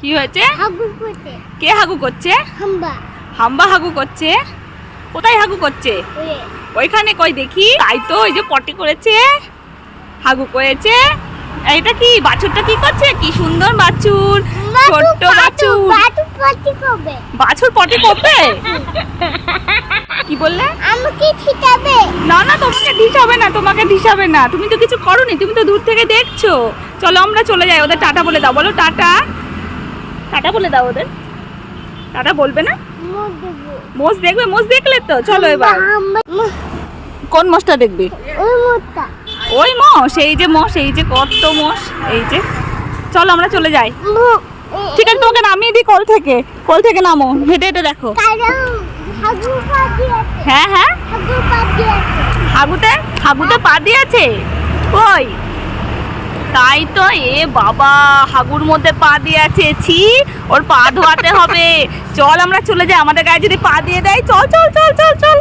কি হয়েছে? কে হাগু করছে? হাম্বা। হাম্বা হাগু করছে? কোথায় হাগু করছে? ওইখানে কই দেখি? তাই তো ওই যে পটি করেছে। হাগু করেছে। এইটা কি বাছুরটা কি করছে? কি সুন্দর বাছুর। ছোট্ট বাছুর বাটু পাটি করবে। বাছুর পটি করবে? কি বললে? আমাকে ছিটাবে। না না তোমাকে হবে না তোমাকে হবে না। তুমি তো কিছু করোনি তুমি তো দূর থেকে দেখছ। চলো আমরা চলে যাই ওদের টাটা বলে দাও। বলো টাটা। টাটা বলে দাও ওদের। টাটা বলবে না? মোষ দেখবে, মোষ দেখলে তো। চলো এবার। কোন মোষটা দেখবে? ওই ওই মোষ, এই যে মোষ, এই যে কত মোষ, এই যে। চলো আমরা চলে যাই। ঠিক আছে, তোমাকে নামিয়ে দিই কল থেকে। কল থেকে নামো। হেঁটে হেঁটে দেখো। হ্যাঁ হ্যাঁ। হাগুতে? হাগুতে পা দিয়েছে। কই তাই তো, এ বাবা, হাগুর মধ্যে পা দিয়ে আছে, ছি, ওর পা ধোয়াতে হবে। চল আমরা চলে যাই, আমাদের গায়ে যদি পা দিয়ে দেয়, চল চল চল চল চল।